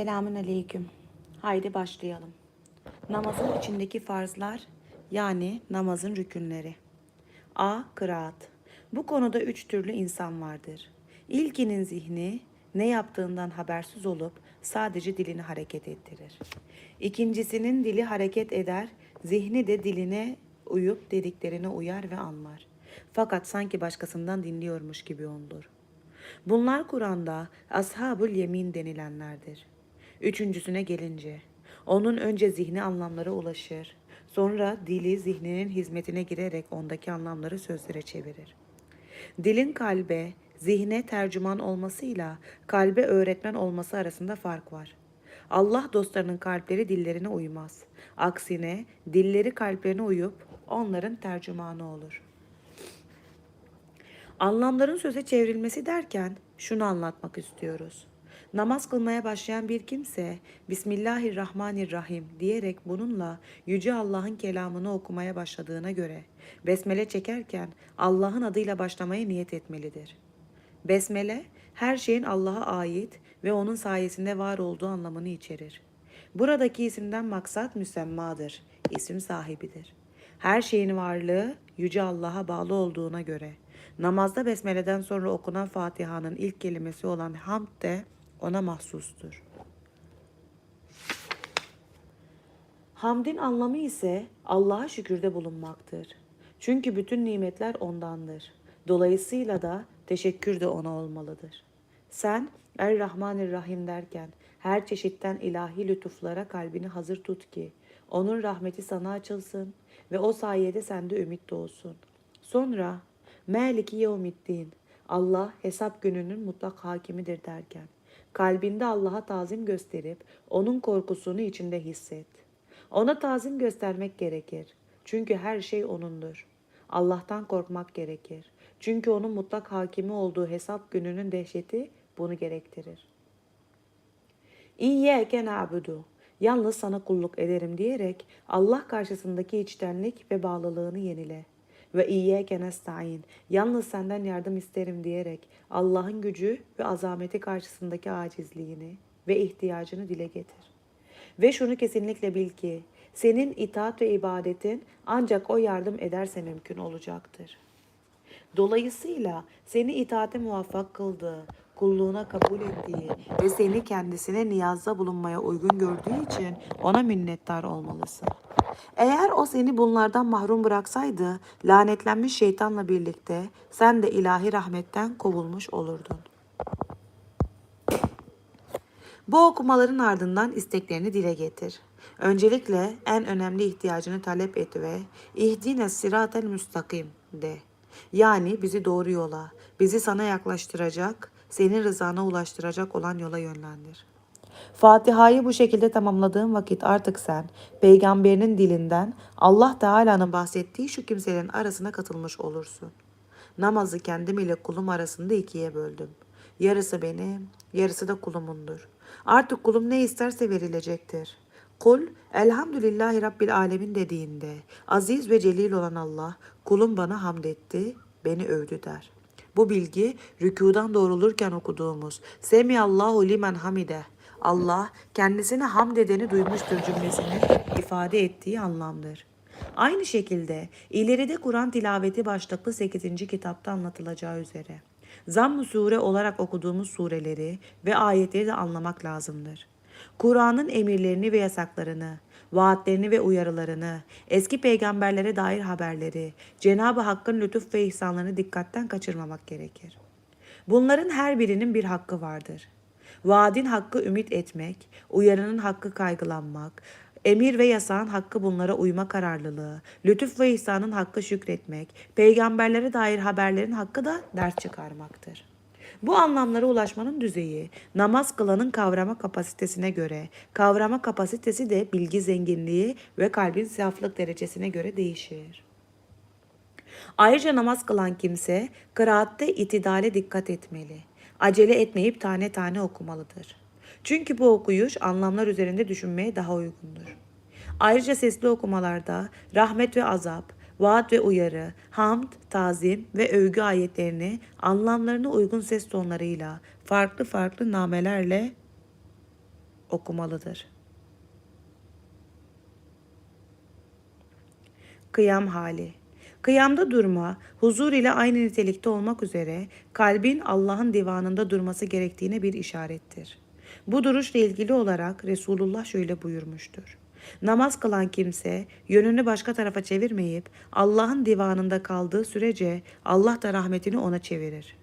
Selamün aleyküm. Haydi başlayalım. Namazın içindeki farzlar yani namazın rükünleri. A. Kıraat. Bu konuda üç türlü insan vardır. İlkinin zihni ne yaptığından habersiz olup sadece dilini hareket ettirir. İkincisinin dili hareket eder, zihni de diline uyup dediklerine uyar ve anlar. Fakat sanki başkasından dinliyormuş gibi olur. Bunlar Kur'an'da ashabul yemin denilenlerdir. Üçüncüsüne gelince, onun önce zihni anlamlara ulaşır, sonra dili zihninin hizmetine girerek ondaki anlamları sözlere çevirir. Dilin kalbe, zihne tercüman olmasıyla kalbe öğretmen olması arasında fark var. Allah dostlarının kalpleri dillerine uymaz. Aksine dilleri kalplerine uyup onların tercümanı olur.'' Anlamların söze çevrilmesi derken şunu anlatmak istiyoruz. Namaz kılmaya başlayan bir kimse Bismillahirrahmanirrahim diyerek bununla Yüce Allah'ın kelamını okumaya başladığına göre besmele çekerken Allah'ın adıyla başlamaya niyet etmelidir. Besmele her şeyin Allah'a ait ve onun sayesinde var olduğu anlamını içerir. Buradaki isimden maksat müsemmadır, isim sahibidir. Her şeyin varlığı Yüce Allah'a bağlı olduğuna göre namazda besmeleden sonra okunan Fatiha'nın ilk kelimesi olan hamd de ona mahsustur. Hamdin anlamı ise Allah'a şükürde bulunmaktır. Çünkü bütün nimetler ondandır. Dolayısıyla da teşekkür de ona olmalıdır. Sen Er-Rahmanir-Rahim derken her çeşitten ilahi lütuflara kalbini hazır tut ki onun rahmeti sana açılsın ve o sayede sende ümit doğsun. Sonra Meliki yevmiddin Allah hesap gününün mutlak hakimidir derken kalbinde Allah'a tazim gösterip onun korkusunu içinde hisset. Ona tazim göstermek gerekir. Çünkü her şey O'nundur. Allah'tan korkmak gerekir. Çünkü O'nun mutlak hakimi olduğu hesap gününün dehşeti bunu gerektirir. İyyâke na'budu. Yalnız sana kulluk ederim diyerek Allah karşısındaki içtenlik ve bağlılığını yenile. Ve iyyâke nesta'in. Yalnız senden yardım isterim diyerek Allah'ın gücü ve azameti karşısındaki acizliğini ve ihtiyacını dile getir. Ve şunu kesinlikle bil ki senin itaat ve ibadetin ancak o yardım ederse mümkün olacaktır. Dolayısıyla seni itaate muvaffak kıldığı, kulluğuna kabul ettiği ve seni kendisine niyazda bulunmaya uygun gördüğü için ona minnettar olmalısın. Eğer o seni bunlardan mahrum bıraksaydı, lanetlenmiş şeytanla birlikte sen de ilahi rahmetten kovulmuş olurdun. Bu okumaların ardından isteklerini dile getir. Öncelikle en önemli ihtiyacını talep et ve ihdine siratel müstakim de. Yani bizi doğru yola, bizi sana yaklaştıracak, senin rızana ulaştıracak olan yola yönlendir. Fatiha'yı bu şekilde tamamladığın vakit artık sen peygamberinin dilinden Allah Teala'nın bahsettiği şu kimselerin arasına katılmış olursun. Namazı kendim ile kulum arasında ikiye böldüm. Yarısı benim, yarısı da kulumundur. Artık kulum ne isterse verilecektir. Kul elhamdülillahi rabbil alemin dediğinde aziz ve celil olan Allah kulum bana hamd etti, beni övdü der. Bu bilgi rükudan doğrulurken okuduğumuz Semiyallahu limen hamide Allah kendisine hamd edeni duymuştur cümlesini ifade ettiği anlamdır. Aynı şekilde ileride Kur'an tilaveti başlıklı 8. kitapta anlatılacağı üzere zamm-ı sure olarak okuduğumuz sureleri ve ayetleri de anlamak lazımdır. Kur'an'ın emirlerini ve yasaklarını, vaatlerini ve uyarılarını, eski peygamberlere dair haberleri, Cenab-ı Hakk'ın lütuf ve ihsanlarını dikkatten kaçırmamak gerekir. Bunların her birinin bir hakkı vardır. Vaadin hakkı ümit etmek, uyarının hakkı kaygılanmak, emir ve yasağın hakkı bunlara uyma kararlılığı, lütuf ve ihsanın hakkı şükretmek, peygamberlere dair haberlerin hakkı da ders çıkarmaktır. Bu anlamlara ulaşmanın düzeyi, namaz kılanın kavrama kapasitesine göre, kavrama kapasitesi de bilgi zenginliği ve kalbin saflık derecesine göre değişir. Ayrıca namaz kılan kimse kıraatte itidale dikkat etmeli. Acele etmeyip tane tane okumalıdır. Çünkü bu okuyuş anlamlar üzerinde düşünmeye daha uygundur. Ayrıca sesli okumalarda rahmet ve azap, vaat ve uyarı, hamd, tazim ve övgü ayetlerini anlamlarına uygun ses tonlarıyla, farklı farklı namelerle okumalıdır. Kıyam hali. Kıyamda durma, huzur ile aynı nitelikte olmak üzere kalbin Allah'ın divanında durması gerektiğine bir işarettir. Bu duruşla ilgili olarak Resulullah şöyle buyurmuştur. Namaz kılan kimse yönünü başka tarafa çevirmeyip Allah'ın divanında kaldığı sürece Allah da rahmetini ona çevirir.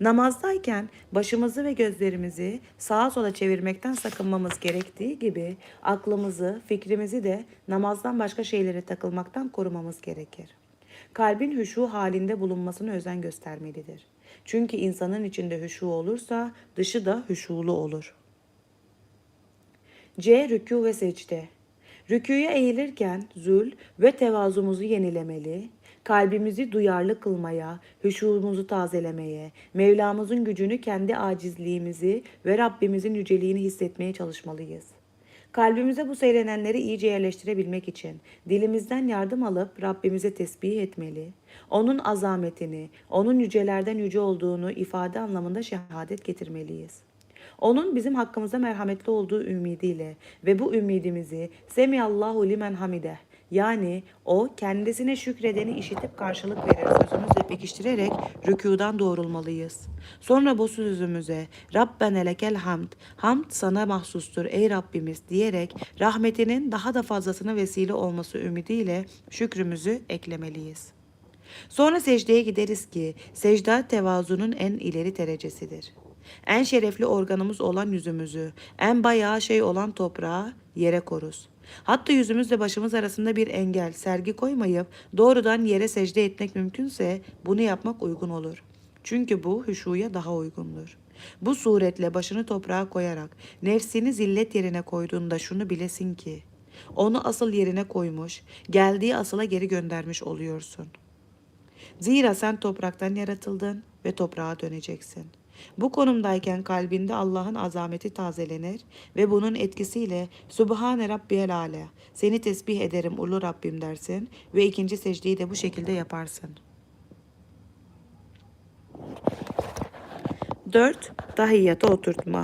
Namazdayken başımızı ve gözlerimizi sağa sola çevirmekten sakınmamız gerektiği gibi aklımızı, fikrimizi de namazdan başka şeylere takılmaktan korumamız gerekir. Kalbin hüşu halinde bulunmasına özen göstermelidir. Çünkü insanın içinde hüşu olursa dışı da hüşulu olur. C. Rükû ve secde. Rüküye eğilirken zül ve tevazumuzu yenilemeli, kalbimizi duyarlı kılmaya, hüşumuzu tazelemeye, Mevlamızın gücünü kendi acizliğimizi ve Rabbimizin yüceliğini hissetmeye çalışmalıyız. Kalbimize bu seyrenenleri iyice yerleştirebilmek için dilimizden yardım alıp Rabbimize tesbih etmeli, onun azametini, onun yücelerden yüce olduğunu ifade anlamında şehadet getirmeliyiz. Onun bizim hakkımızda merhametli olduğu ümidiyle ve bu ümidimizi Semiyallahu limen hamideh yani o kendisine şükredeni işitip karşılık verir sözümüzle pekiştirerek rükudan doğrulmalıyız. Sonra bu sözümüze Rabbene lekel hamd, hamd sana mahsustur ey Rabbimiz diyerek rahmetinin daha da fazlasına vesile olması ümidiyle şükrümüzü eklemeliyiz. Sonra secdeye gideriz ki secde tevazunun en ileri derecesidir. En şerefli organımız olan yüzümüzü, en bayağı şey olan toprağı yere koruz. Hatta yüzümüzle başımız arasında bir engel, sergi koymayıp doğrudan yere secde etmek mümkünse bunu yapmak uygun olur. Çünkü bu hüşuya daha uygundur. Bu suretle başını toprağa koyarak nefsini zillet yerine koyduğunda şunu bilesin ki onu asıl yerine koymuş, geldiği asıla geri göndermiş oluyorsun. Zira sen topraktan yaratıldın ve toprağa döneceksin.'' Bu konumdayken kalbinde Allah'ın azameti tazelenir ve bunun etkisiyle Subhane Rabbiyel Ala seni tesbih ederim ulu Rabbim dersin ve ikinci secdeyi de bu şekilde yaparsın. 4. Tahiyyata oturtma.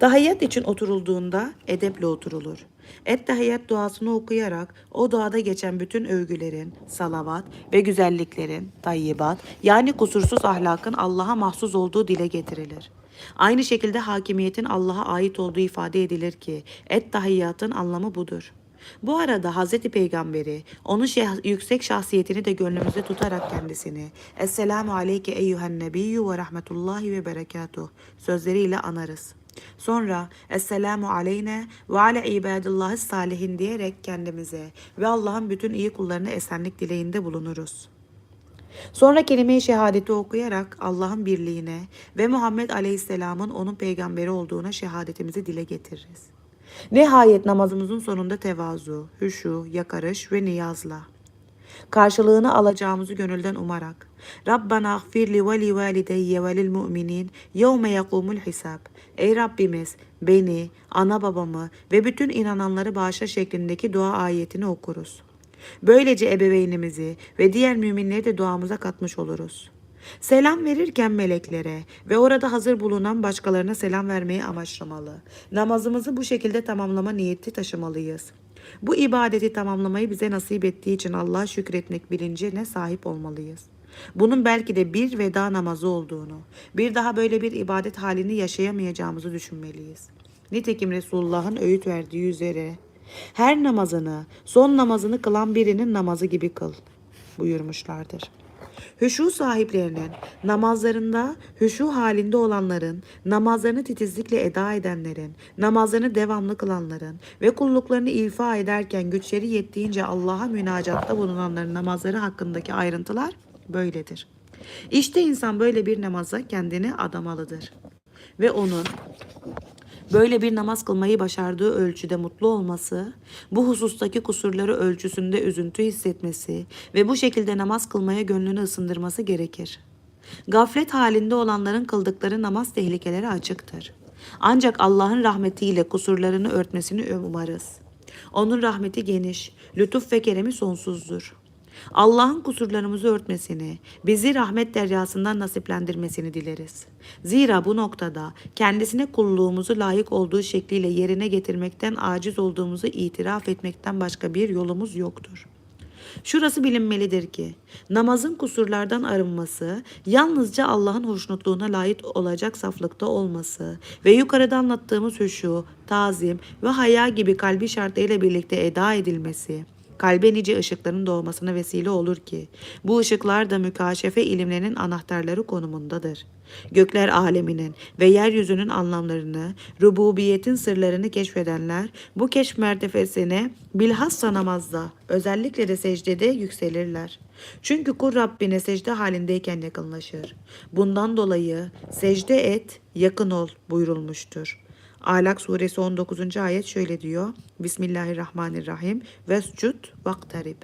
Tahiyyat için oturulduğunda edeple oturulur. Et-tahiyyat duasını okuyarak o duada geçen bütün övgülerin, salavat ve güzelliklerin, tayyibat yani kusursuz ahlakın Allah'a mahsus olduğu dile getirilir. Aynı şekilde hakimiyetin Allah'a ait olduğu ifade edilir ki et-tahiyyatın anlamı budur. Bu arada Hazreti Peygamberi, onun şah- yüksek şahsiyetini de gönlümüzde tutarak kendisini Esselamu aleyke eyyühen nebiyyü ve rahmetullahi ve berekatuh sözleriyle anarız. Sonra Esselamu aleyne ve ale ibadillahi salihin diyerek kendimize ve Allah'ın bütün iyi kullarına esenlik dileğinde bulunuruz. Sonra kelime-i şehadeti okuyarak Allah'ın birliğine ve Muhammed Aleyhisselam'ın onun peygamberi olduğuna şehadetimizi dile getiririz. Nihayet namazımızın sonunda tevazu, hüşu, yakarış ve niyazla. Karşılığını alacağımızı gönülden umarak. Rabbana gfirli ve li valideyye ve lil mu'minin yevme yakumul hisab. Ey Rabbimiz beni, ana babamı ve bütün inananları bağışla şeklindeki dua ayetini okuruz. Böylece ebeveynimizi ve diğer müminleri de duamıza katmış oluruz. Selam verirken meleklere ve orada hazır bulunan başkalarına selam vermeyi amaçlamalı. Namazımızı bu şekilde tamamlama niyeti taşımalıyız. Bu ibadeti tamamlamayı bize nasip ettiği için Allah'a şükretmek bilincine sahip olmalıyız. Bunun belki de bir veda namazı olduğunu, bir daha böyle bir ibadet halini yaşayamayacağımızı düşünmeliyiz. Nitekim Resulullah'ın öğüt verdiği üzere her namazını, son namazını kılan birinin namazı gibi kıl buyurmuşlardır. Hüşu sahiplerinin, namazlarında hüşu halinde olanların, namazlarını titizlikle eda edenlerin, namazlarını devamlı kılanların ve kulluklarını ifa ederken güçleri yettiğince Allah'a münacatta bulunanların namazları hakkındaki ayrıntılar böyledir. İşte insan böyle bir namaza kendini adamalıdır. Ve onun böyle bir namaz kılmayı başardığı ölçüde mutlu olması, bu husustaki kusurları ölçüsünde üzüntü hissetmesi ve bu şekilde namaz kılmaya gönlünü ısındırması gerekir. Gaflet halinde olanların kıldıkları namaz tehlikeleri açıktır. Ancak Allah'ın rahmetiyle kusurlarını örtmesini umarız. Onun rahmeti geniş, lütuf ve keremi sonsuzdur. Allah'ın kusurlarımızı örtmesini, bizi rahmet deryasından nasiplendirmesini dileriz. Zira bu noktada kendisine kulluğumuzu layık olduğu şekliyle yerine getirmekten aciz olduğumuzu itiraf etmekten başka bir yolumuz yoktur. Şurası bilinmelidir ki namazın kusurlardan arınması yalnızca Allah'ın hoşnutluğuna layık olacak saflıkta olması ve yukarıda anlattığımız hüşu, tazim ve haya gibi kalbi şartlarıyla birlikte eda edilmesi kalbe nice ışıkların doğmasına vesile olur ki bu ışıklar da mükaşefe ilimlerinin anahtarları konumundadır. Gökler aleminin ve yeryüzünün anlamlarını, rububiyetin sırlarını keşfedenler bu keşf mertebesine bilhassa namazda, özellikle de secdede yükselirler. Çünkü kul Rabbine secde halindeyken yakınlaşır. Bundan dolayı secde et, yakın ol buyurulmuştur. Alak suresi 19. ayet şöyle diyor. Bismillahirrahmanirrahim. Vescud vaktarib.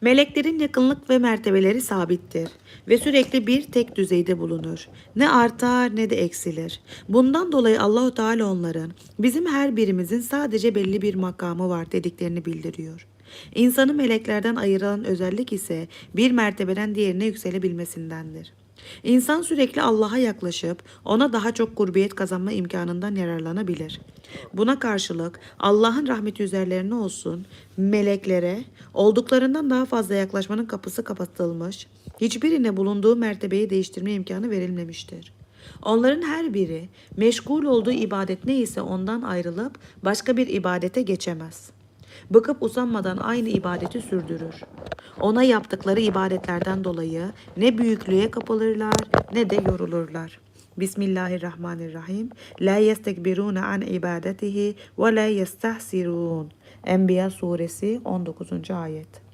Meleklerin yakınlık ve mertebeleri sabittir ve sürekli bir tek düzeyde bulunur. Ne artar ne de eksilir. Bundan dolayı Allahu Teala onların bizim her birimizin sadece belli bir makamı var dediklerini bildiriyor. İnsanı meleklerden ayıran özellik ise bir mertebeden diğerine yükselebilmesindendir. İnsan sürekli Allah'a yaklaşıp ona daha çok kurbiyet kazanma imkanından yararlanabilir. Buna karşılık Allah'ın rahmeti üzerlerine olsun, meleklere olduklarından daha fazla yaklaşmanın kapısı kapatılmış, hiçbirine bulunduğu mertebeyi değiştirme imkanı verilmemiştir. Onların her biri meşgul olduğu ibadet neyse ondan ayrılıp başka bir ibadete geçemez. Bıkıp usanmadan aynı ibadeti sürdürür. Ona yaptıkları ibadetlerden dolayı ne büyüklüğe kapılırlar ne de yorulurlar. Bismillahirrahmanirrahim. La yestekbiruna an ibadetihi ve la yestahsirun. Enbiya suresi 19. ayet.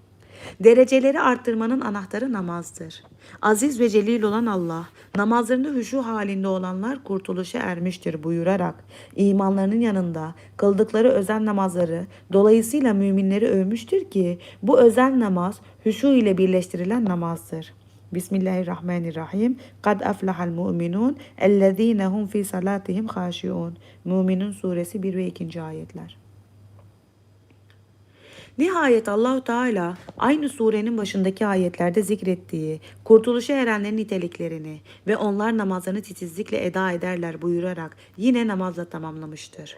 Dereceleri arttırmanın anahtarı namazdır. Aziz ve celil olan Allah, namazlarında hüşu halinde olanlar kurtuluşa ermiştir buyurarak, imanlarının yanında kıldıkları özel namazları dolayısıyla müminleri övmüştür ki, bu özel namaz hüşu ile birleştirilen namazdır. Bismillahirrahmanirrahim. Kad aflahal mu'minun ellezine hum fi salatihim haşiun. Müminun suresi 1 ve 2. ayetler. Nihayet Allahu Teala aynı surenin başındaki ayetlerde zikrettiği kurtuluşa erenlerin niteliklerini ve onlar namazlarını titizlikle eda ederler buyurarak yine namazla tamamlamıştır.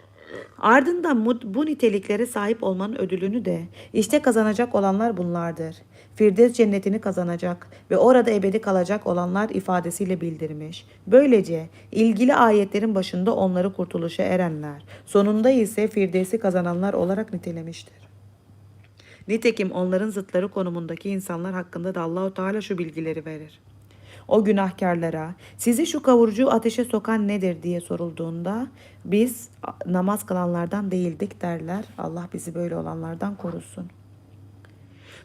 Ardından bu, niteliklere sahip olmanın ödülünü de işte kazanacak olanlar bunlardır. Firdevs cennetini kazanacak ve orada ebedi kalacak olanlar ifadesiyle bildirmiş. Böylece ilgili ayetlerin başında onları kurtuluşa erenler, sonunda ise Firdevs'i kazananlar olarak nitelemiştir. Nitekim onların zıtları konumundaki insanlar hakkında da Allahu Teala şu bilgileri verir. O günahkarlara sizi şu kavurucu ateşe sokan nedir diye sorulduğunda biz namaz kılanlardan değildik derler. Allah bizi böyle olanlardan korusun.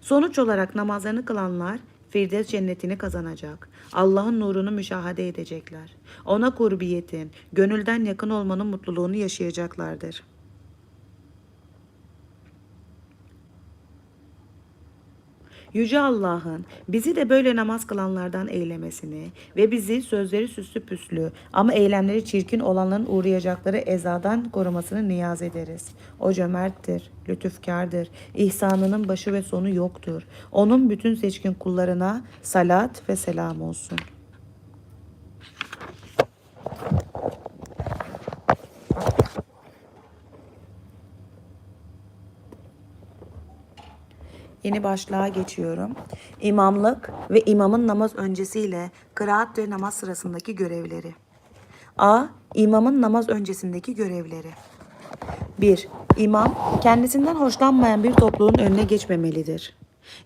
Sonuç olarak namazlarını kılanlar Firdevs cennetini kazanacak. Allah'ın nurunu müşahede edecekler. Ona kurbiyetin, gönülden yakın olmanın mutluluğunu yaşayacaklardır. Yüce Allah'ın bizi de böyle namaz kılanlardan eylemesini ve bizi sözleri süslü püslü ama eylemleri çirkin olanların uğrayacakları ezadan korumasını niyaz ederiz. O cömerttir, lütufkardır, ihsanının başı ve sonu yoktur. Onun bütün seçkin kullarına salat ve selam olsun. Yeni başlığa geçiyorum. İmamlık ve imamın namaz öncesiyle kıraat ve namaz sırasındaki görevleri. A. İmamın namaz öncesindeki görevleri. 1. İmam kendisinden hoşlanmayan bir topluluğun önüne geçmemelidir.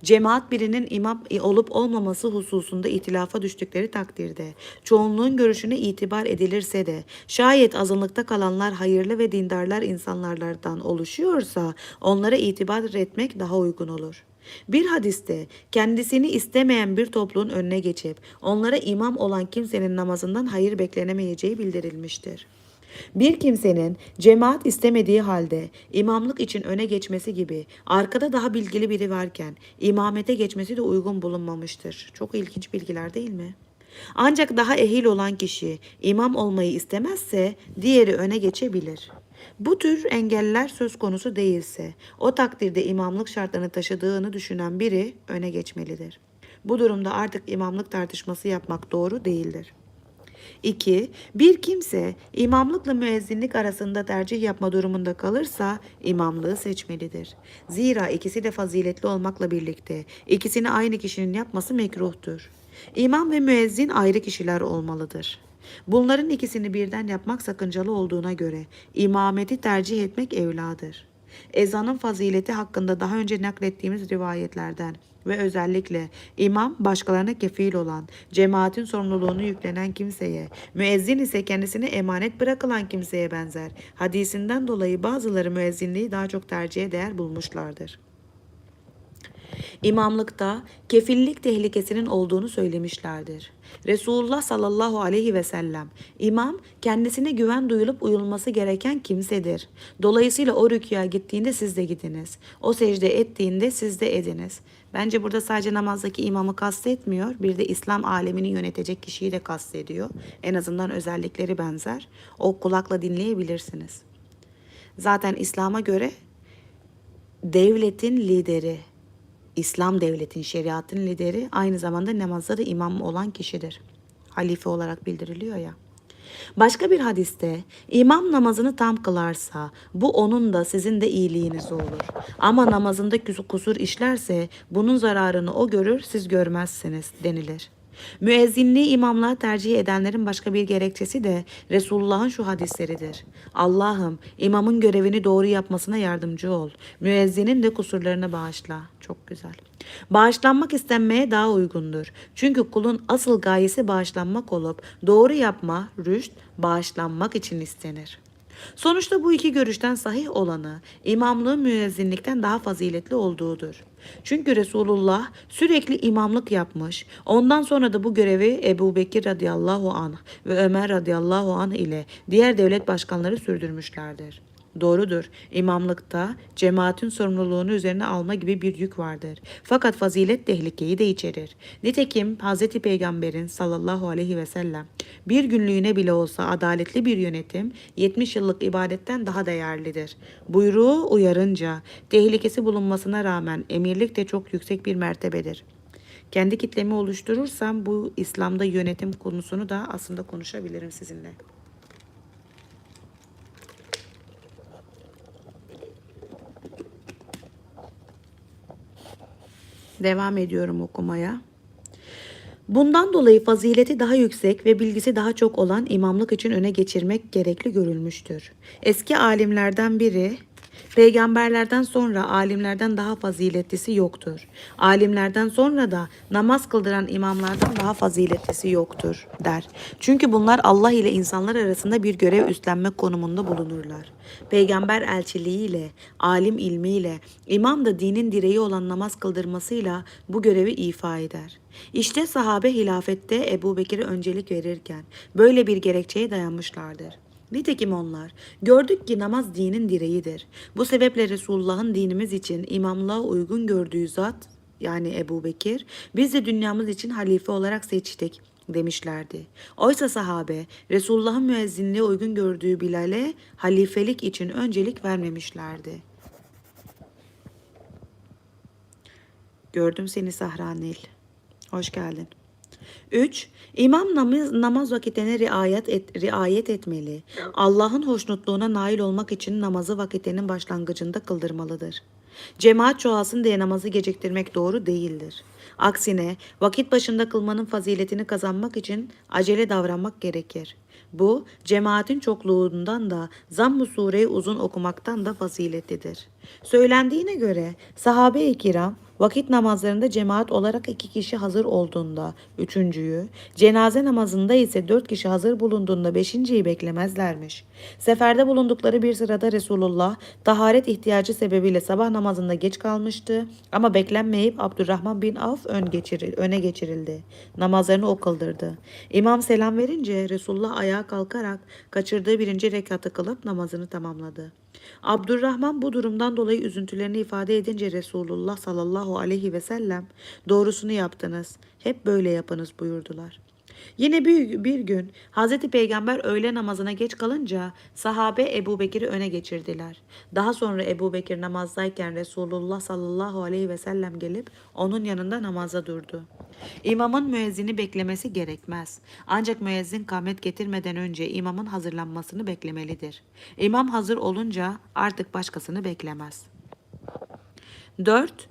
Cemaat birinin imam olup olmaması hususunda itilafa düştükleri takdirde, çoğunluğun görüşüne itibar edilirse de, şayet azınlıkta kalanlar hayırlı ve dindarlar insanlardan oluşuyorsa, onlara itibar etmek daha uygun olur. Bir hadiste kendisini istemeyen bir topluluğun önüne geçip onlara imam olan kimsenin namazından hayır beklenemeyeceği bildirilmiştir. Bir kimsenin cemaat istemediği halde imamlık için öne geçmesi gibi arkada daha bilgili biri varken imamete geçmesi de uygun bulunmamıştır. Çok ilginç bilgiler değil mi? Ancak daha ehil olan kişi imam olmayı istemezse diğeri öne geçebilir. Bu tür engeller söz konusu değilse, o takdirde imamlık şartlarını taşıdığını düşünen biri öne geçmelidir. Bu durumda artık imamlık tartışması yapmak doğru değildir. 2. Bir kimse imamlıkla müezzinlik arasında tercih yapma durumunda kalırsa imamlığı seçmelidir. Zira ikisi de faziletli olmakla birlikte ikisini aynı kişinin yapması mekruhtur. İmam ve müezzin ayrı kişiler olmalıdır. Bunların ikisini birden yapmak sakıncalı olduğuna göre imameti tercih etmek evladır. Ezanın fazileti hakkında daha önce naklettiğimiz rivayetlerden ve özellikle imam başkalarına kefil olan, cemaatin sorumluluğunu yüklenen kimseye, müezzin ise kendisine emanet bırakılan kimseye benzer. Hadisinden dolayı bazıları müezzinliği daha çok tercihe değer bulmuşlardır. İmamlıkta kefillik tehlikesinin olduğunu söylemişlerdir. Resulullah sallallahu aleyhi ve sellem imam kendisine güven duyulup uyulması gereken kimsedir. Dolayısıyla o rüküya gittiğinde siz de gidiniz. O secde ettiğinde siz de ediniz. Bence burada sadece namazdaki imamı kastetmiyor. Bir de İslam alemini yönetecek kişiyi de kastediyor. En azından özellikleri benzer. O kulakla dinleyebilirsiniz. Zaten İslam'a göre devletin lideri, İslam devletin, şeriatın lideri aynı zamanda namazda da imam olan kişidir. Halife olarak bildiriliyor ya. Başka bir hadiste imam namazını tam kılarsa bu onun da sizin de iyiliğiniz olur. Ama namazında kusur işlerse bunun zararını o görür siz görmezsiniz denilir. Müezzinliği imamlığa tercih edenlerin başka bir gerekçesi de Resulullah'ın şu hadisleridir. Allah'ım imamın görevini doğru yapmasına yardımcı ol. Müezzinin de kusurlarını bağışla. Çok güzel. Bağışlanmak istenmeye daha uygundur. Çünkü kulun asıl gayesi bağışlanmak olup doğru yapma, rüşt, bağışlanmak için istenir. Sonuçta bu iki görüşten sahih olanı imamlığın müezzinlikten daha faziletli olduğudur. Çünkü Resulullah sürekli imamlık yapmış. Ondan sonra da bu görevi Ebu Bekir radıyallahu anh ve Ömer radıyallahu anh ile diğer devlet başkanları sürdürmüşlerdir. Doğrudur. İmamlıkta cemaatin sorumluluğunu üzerine alma gibi bir yük vardır. Fakat fazilet tehlikeyi de içerir. Nitekim Hz. Peygamber'in sallallahu aleyhi ve sellem bir günlüğüne bile olsa adaletli bir yönetim 70 yıllık ibadetten daha değerlidir. Buyruğu uyarınca tehlikesi bulunmasına rağmen emirlik de çok yüksek bir mertebedir. Kendi kitlemi oluşturursam bu İslam'da yönetim konusunu da aslında konuşabilirim sizinle. Devam ediyorum okumaya. Bundan dolayı fazileti daha yüksek ve bilgisi daha çok olan imamlık için öne geçirmek gerekli görülmüştür. Eski alimlerden biri Peygamberlerden sonra alimlerden daha faziletlisi yoktur. Alimlerden sonra da namaz kıldıran imamlardan daha faziletlisi yoktur der. Çünkü bunlar Allah ile insanlar arasında bir görev üstlenmek konumunda bulunurlar. Peygamber elçiliğiyle, alim ilmiyle, imam da dinin direği olan namaz kıldırmasıyla bu görevi ifa eder. İşte sahabe hilafette Ebu Bekir'e öncelik verirken böyle bir gerekçeye dayanmışlardır. Nitekim onlar gördük ki namaz dinin direğidir. Bu sebeple Resulullah'ın dinimiz için imamlığa uygun gördüğü zat yani Ebu Bekir biz de dünyamız için halife olarak seçtik demişlerdi. Oysa sahabe Resulullah'ın müezzinliğe uygun gördüğü Bilal'e halifelik için öncelik vermemişlerdi. Gördüm seni Sahranil. Hoş geldin. 3. İmam namaz, namaz vakitine riayet, et, riayet etmeli. Allah'ın hoşnutluğuna nail olmak için namazı vakitinin başlangıcında kıldırmalıdır. Cemaat çoğalsın diye namazı geciktirmek doğru değildir. Aksine vakit başında kılmanın faziletini kazanmak için acele davranmak gerekir. Bu cemaatin çokluğundan da zamm-ı sureyi uzun okumaktan da faziletlidir. Söylendiğine göre sahabe-i kiram vakit namazlarında cemaat olarak iki kişi hazır olduğunda üçüncüyü, cenaze namazında ise dört kişi hazır bulunduğunda beşinciyi beklemezlermiş. Seferde bulundukları bir sırada Resulullah taharet ihtiyacı sebebiyle sabah namazında geç kalmıştı ama beklenmeyip Abdurrahman bin Avf ön geçiril, öne geçirildi. Namazlarını o. İmam selam verince Resulullah ayağa kalkarak kaçırdığı birinci rekatı kılıp namazını tamamladı. Abdurrahman bu durumdan dolayı üzüntülerini ifade edince Resulullah sallallahu aleyhi ve sellem doğrusunu yaptınız. Hep böyle yapınız buyurdular. Yine bir, bir gün Hazreti Peygamber öğle namazına geç kalınca sahabe Ebu Bekir'i öne geçirdiler. Daha sonra Ebu Bekir namazdayken Resulullah sallallahu aleyhi ve sellem gelip onun yanında namaza durdu. İmamın müezzini beklemesi gerekmez. Ancak müezzin kamet getirmeden önce imamın hazırlanmasını beklemelidir. İmam hazır olunca artık başkasını beklemez. 4.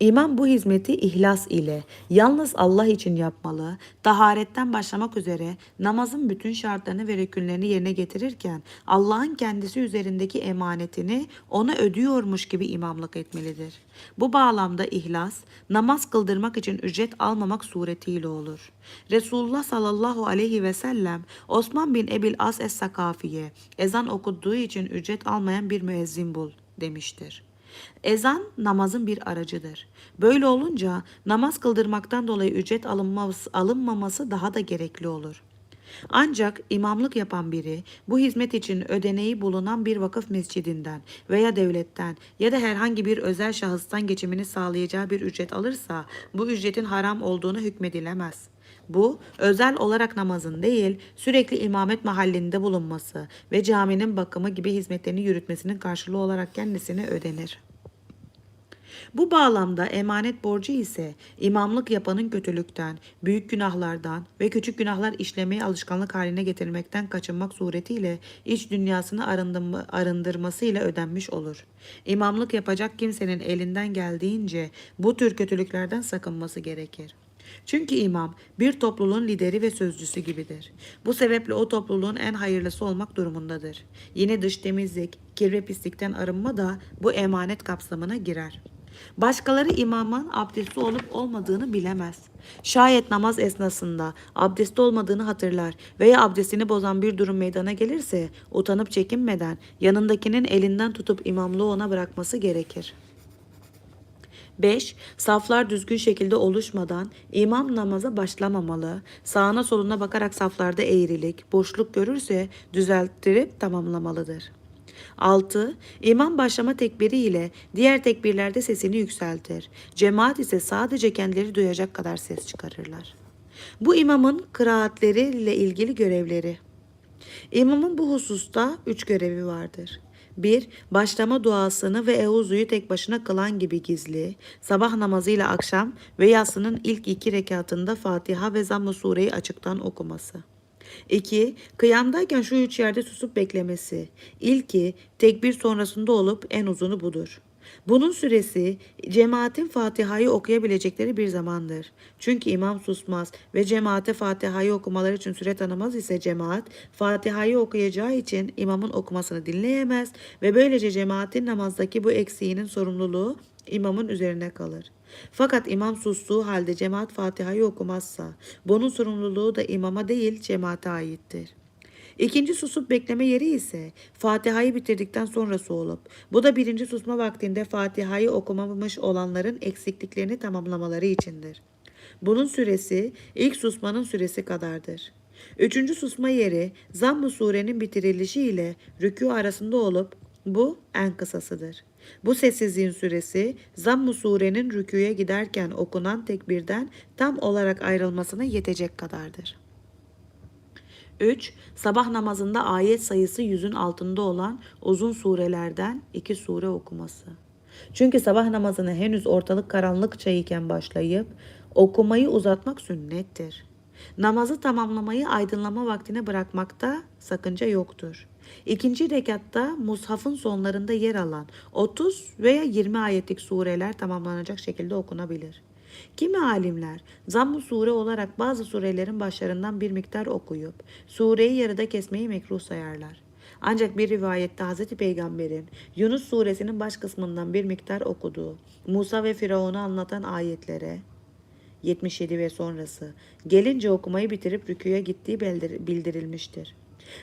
İmam bu hizmeti ihlas ile yalnız Allah için yapmalı, taharetten başlamak üzere namazın bütün şartlarını ve rükünlerini yerine getirirken Allah'ın kendisi üzerindeki emanetini ona ödüyormuş gibi imamlık etmelidir. Bu bağlamda ihlas, namaz kıldırmak için ücret almamak suretiyle olur. Resulullah sallallahu aleyhi ve sellem Osman bin Ebil As Es-Sakafi'ye ezan okuduğu için ücret almayan bir müezzin bul demiştir. Ezan namazın bir aracıdır. Böyle olunca namaz kıldırmaktan dolayı ücret alınması, alınmaması daha da gerekli olur. Ancak imamlık yapan biri bu hizmet için ödeneği bulunan bir vakıf mescidinden veya devletten ya da herhangi bir özel şahıstan geçimini sağlayacağı bir ücret alırsa bu ücretin haram olduğunu hükmedilemez. Bu özel olarak namazın değil sürekli imamet mahallinde bulunması ve caminin bakımı gibi hizmetlerini yürütmesinin karşılığı olarak kendisine ödenir. Bu bağlamda emanet borcu ise imamlık yapanın kötülükten, büyük günahlardan ve küçük günahlar işlemeyi alışkanlık haline getirmekten kaçınmak suretiyle iç dünyasını arındırma, arındırmasıyla ödenmiş olur. İmamlık yapacak kimsenin elinden geldiğince bu tür kötülüklerden sakınması gerekir. Çünkü imam bir topluluğun lideri ve sözcüsü gibidir. Bu sebeple o topluluğun en hayırlısı olmak durumundadır. Yine dış temizlik, kir ve pislikten arınma da bu emanet kapsamına girer. Başkaları imamın abdestli olup olmadığını bilemez. Şayet namaz esnasında abdestli olmadığını hatırlar veya abdestini bozan bir durum meydana gelirse utanıp çekinmeden yanındakinin elinden tutup imamlığı ona bırakması gerekir. 5. Saflar düzgün şekilde oluşmadan imam namaza başlamamalı. Sağına soluna bakarak saflarda eğrilik, boşluk görürse düzelttirip tamamlamalıdır. 6. İmam başlama tekbiri ile diğer tekbirlerde sesini yükseltir. Cemaat ise sadece kendileri duyacak kadar ses çıkarırlar. Bu imamın kıraatleriyle ilgili görevleri. İmamın bu hususta üç görevi vardır. 1. Başlama duasını ve euzuyu tek başına kılan gibi gizli, sabah namazıyla akşam ve yatsının ilk iki rekatında Fatiha ve Zamm-ı Sure'yi açıktan okuması. 2. Kıyamdayken şu üç yerde susup beklemesi. İlki tekbir sonrasında olup en uzunu budur. Bunun süresi cemaatin Fatiha'yı okuyabilecekleri bir zamandır. Çünkü imam susmaz ve cemaate Fatiha'yı okumaları için süre tanımaz ise cemaat Fatiha'yı okuyacağı için imamın okumasını dinleyemez ve böylece cemaatin namazdaki bu eksiğinin sorumluluğu imamın üzerine kalır. Fakat imam sustuğu halde cemaat Fatiha'yı okumazsa bunun sorumluluğu da imama değil cemaate aittir. İkinci susup bekleme yeri ise Fatiha'yı bitirdikten sonrası olup bu da birinci susma vaktinde Fatiha'yı okumamış olanların eksikliklerini tamamlamaları içindir. Bunun süresi ilk susmanın süresi kadardır. Üçüncü susma yeri Zamm-ı surenin bitirilişi ile rükû arasında olup bu en kısasıdır. Bu sessizliğin süresi Zamm-ı surenin rüküye giderken okunan tekbirden tam olarak ayrılmasına yetecek kadardır. 3. Sabah namazında ayet sayısı yüzün altında olan uzun surelerden iki sure okuması. Çünkü sabah namazını henüz ortalık karanlıkça iken başlayıp okumayı uzatmak sünnettir. Namazı tamamlamayı aydınlama vaktine bırakmakta sakınca yoktur. İkinci rekatta mushafın sonlarında yer alan 30 veya 20 ayetlik sureler tamamlanacak şekilde okunabilir. Kimi alimler zamm-ı sure olarak bazı surelerin başlarından bir miktar okuyup sureyi yarıda kesmeyi mekruh sayarlar. Ancak bir rivayette Hz. Peygamber'in Yunus suresinin baş kısmından bir miktar okuduğu, Musa ve Firavun'u anlatan ayetlere 77 ve sonrası gelince okumayı bitirip rüküye gittiği bildirilmiştir.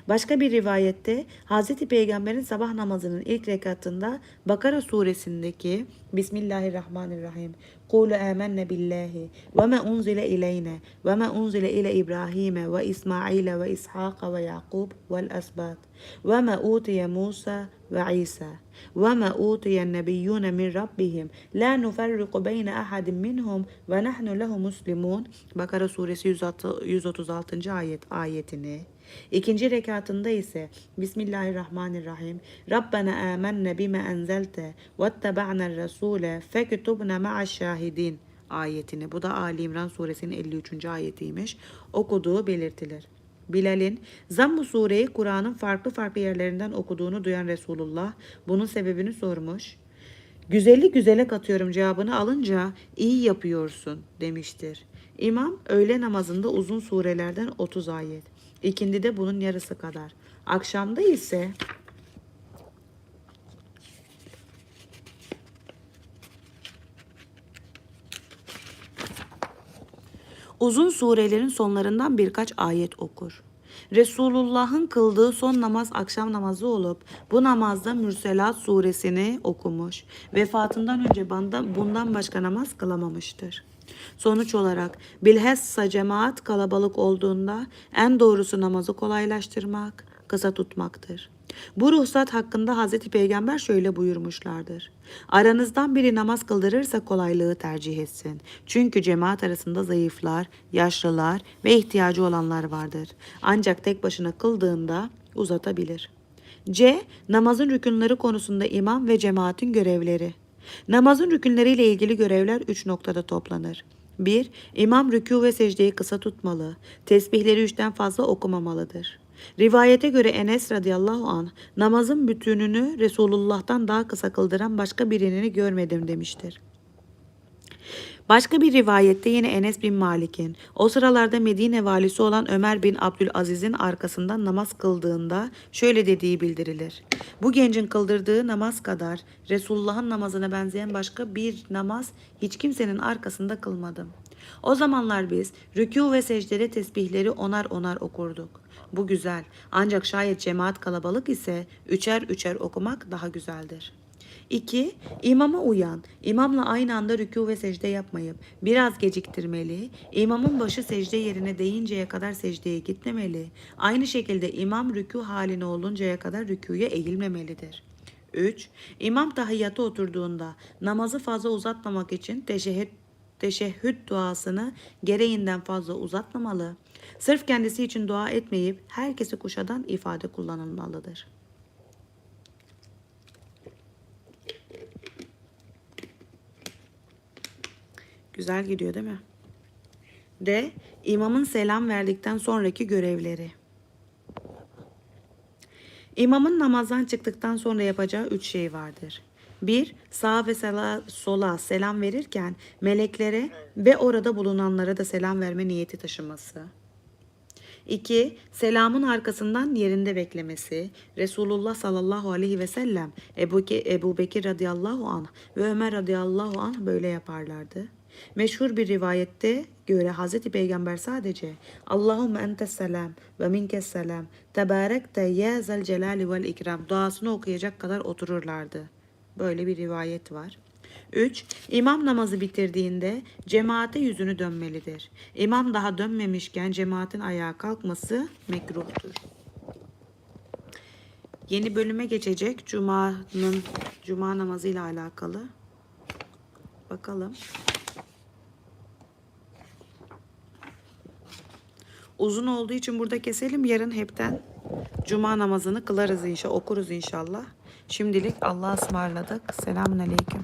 Başka bir rivayette Hazreti Peygamber'in sabah namazının ilk rekatında Bakara suresindeki Bismillahirrahmanirrahim. Kulu amenne billahi ve ma unzile ileyne ve ma unzile ile İbrahim ve İsmail ve İshak ve Yakub vel asbat ve ma utiye Musa ve İsa ve ma utiye nebiyyun min rabbihim la nufarriku beyne ahadin minhum ve nahnu lehu muslimun. Bakara suresi 136. ayet ayetini İkinci rekatında ise Bismillahirrahmanirrahim. Rabbena amenne bime enzelte vettebe'nel rasule fektubna ma'aş şahidin ayetini. Bu da Ali İmran suresinin 53. ayetiymiş. Okuduğu belirtilir. Bilal'in Zamm-ı sureyi Kur'an'ın farklı farklı yerlerinden okuduğunu duyan Resulullah bunun sebebini sormuş. Güzeli güzele katıyorum cevabını alınca iyi yapıyorsun demiştir. İmam öğle namazında uzun surelerden 30 ayet. İkindi de bunun yarısı kadar. Akşamda ise uzun surelerin sonlarından birkaç ayet okur. Resulullah'ın kıldığı son namaz akşam namazı olup bu namazda Mürselat suresini okumuş. Vefatından önce bundan başka namaz kılamamıştır. Sonuç olarak bilhassa cemaat kalabalık olduğunda en doğrusu namazı kolaylaştırmak, kısa tutmaktır. Bu ruhsat hakkında Hazreti Peygamber şöyle buyurmuşlardır. Aranızdan biri namaz kıldırırsa kolaylığı tercih etsin. Çünkü cemaat arasında zayıflar, yaşlılar ve ihtiyacı olanlar vardır. Ancak tek başına kıldığında uzatabilir. C. Namazın rükünleri konusunda imam ve cemaatin görevleri. Namazın rükünleriyle ilgili görevler üç noktada toplanır. 1. İmam rükû ve secdeyi kısa tutmalı. Tesbihleri üçten fazla okumamalıdır. Rivayete göre Enes radıyallahu anh namazın bütününü Resulullah'tan daha kısa kıldıran başka birini görmedim demiştir. Başka bir rivayette yine Enes bin Malik'in o sıralarda Medine valisi olan Ömer bin Abdülaziz'in arkasından namaz kıldığında şöyle dediği bildirilir. Bu gencin kıldırdığı namaz kadar Resulullah'ın namazına benzeyen başka bir namaz hiç kimsenin arkasında kılmadım. O zamanlar biz rükû ve secdede tesbihleri onar onar okurduk. Bu güzel ancak şayet cemaat kalabalık ise üçer üçer okumak daha güzeldir.'' 2. İmama uyan, imamla aynı anda rükû ve secde yapmayıp biraz geciktirmeli, imamın başı secde yerine değinceye kadar secdeye gitmemeli, aynı şekilde imam rükû haline oluncaya kadar rükûya eğilmemelidir. 3. İmam tahiyyata oturduğunda namazı fazla uzatmamak için teşehhüd, teşehhüd duasını gereğinden fazla uzatmamalı, sırf kendisi için dua etmeyip herkesi kuşadan ifade kullanılmalıdır. Güzel gidiyor değil mi? D. İmamın selam verdikten sonraki görevleri. İmamın namazdan çıktıktan sonra yapacağı üç şey vardır. 1. Sağa ve sola, sola selam verirken meleklere ve orada bulunanlara da selam verme niyeti taşıması. 2. Selamın arkasından yerinde beklemesi. Resulullah sallallahu aleyhi ve sellem Ebu, Ebu Bekir radıyallahu anh ve Ömer radıyallahu anh böyle yaparlardı. Meşhur bir rivayette göre Hazreti Peygamber sadece Allahümme entes selam ve minkes selam tebarekte ya zel celali vel ikram duasını okuyacak kadar otururlardı. Böyle bir rivayet var. 3. İmam namazı bitirdiğinde cemaate yüzünü dönmelidir. İmam daha dönmemişken cemaatin ayağa kalkması mekruhtur. Yeni bölüme geçecek Cuma'nın Cuma namazı ile alakalı. Bakalım. Uzun olduğu için burada keselim. Yarın hepten Cuma namazını kılarız inşallah, okuruz inşallah. Şimdilik Allah'a ısmarladık. Selamun Aleyküm.